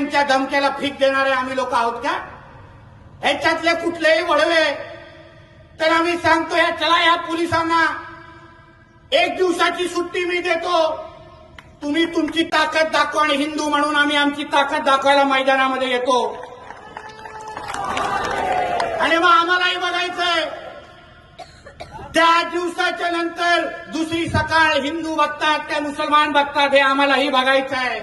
यांच्या धमक्याला फीक देणारे आम्ही लोक आहोत का? ह्याच्यातले कुठलेही वळवे तर आम्ही सांगतो या चला या पोलिसांना. एक दिवसाची सुट्टी मी देतो. तुम्ही तुमची ताकद दाखवा आणि हिंदू म्हणून आम्ही आमची ताकद दाखवायला मैदानामध्ये येतो. आणि मग आम्हालाही बघायचंय त्या दिवसाच्या नंतर दुसरी सकाळ हिंदू बघतात त्या मुसलमान बघतात हे आम्हालाही बघायचं आहे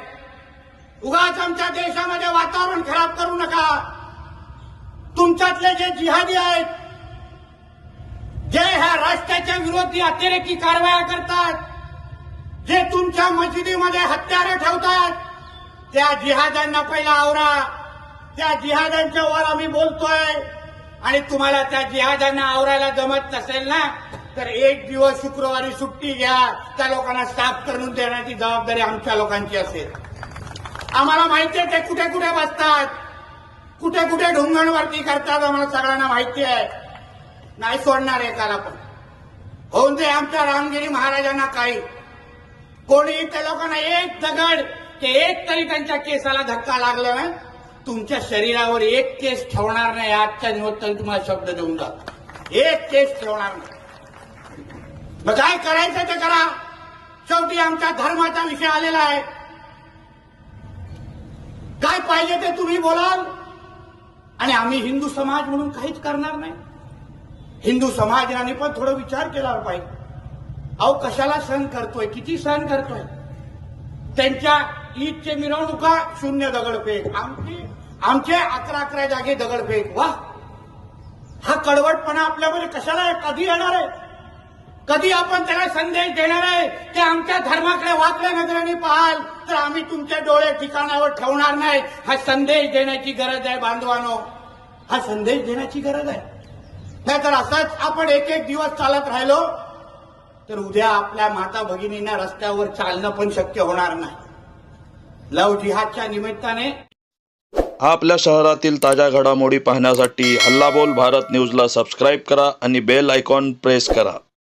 उगाच आमच्या देशामध्ये वातावरण खराब करू नका. तुमच्यातले जे जिहादी आहेत जे ह्या राष्ट्राच्या विरोधी अतिरेकी कारवाया करतात जे तुमच्या मशिदीमध्ये हत्यारे ठेवतात त्या जिहाद्यांना पहिला आवरा. त्या जिहाद्यांच्या वर आम्ही बोलतोय आणि तुम्हाला त्या जिहाद्यांना आवरायला जमत नसेल ना तर एक दिवस शुक्रवारी सुट्टी घ्या. त्या लोकांना साफ करून देण्याची जबाबदारी आमच्या लोकांची असेल. आम्हाला माहिती आहे ते कुठे कुठे बसतात कुठे कुठे ढुंगणवरती करतात आम्हाला सगळ्यांना माहिती आहे नाही सोडणार एकाला पण. होऊन दे आमच्या रामगिरी महाराजांना काही. कोणी त्या लोकांना एक दगड ते एक तरी त्यांच्या केसाला धक्का लागला ना तुमच्या शरीरावर एक केस ठेवणार नाही. आजच्या निमित्ताने तुम्हाला शब्द देऊन जा एक केस ठेवणार नाही. मग काय करायचं ते करा. शेवटी आमच्या धर्माचा विषय आलेला आहे. काय पाहिजे ते तुम्ही बोलाल. आणि आम्ही हिंदू समाज म्हणून काहीच करणार नाही. हिंदू समाजाने पण थोडं विचार केला पाहिजे. अहो कशाला सण करतोय? किती सण करतोय? त्यांच्या ईदचे मिरवणुका शून्य दगडफेक. आमची आमचे अकरा अकरा जागे दगडफेक. वा हा कडवटपणा आपल्यामध्ये कशाला आहे? कधी येणार आहे? कधी आपण त्याला संदेश देणार आहे की आमच्या धर्माकडे वाकल्या नजरेने पाहाल तर आम्ही तुमचे डोळे ठिकाणावर ठेवणार नाही. हा संदेश देण्याची गरज आहे बांधवानो. हा संदेश देण्याची गरज आहे. नाहीतर असाच आपण एक एक दिवस चालत राहिलो तर उद्या आपल्या माता भगिनींना रस्त्यावर चालणं पण शक्य होणार नाही. लव जिहादच्या निमित्ताने आपल्या शहरातील ताज्या घडामोडी पाहण्यासाठी हल्लाबोल भारत न्यूजला सबस्क्राईब करा आणि बेल आयकॉन प्रेस करा.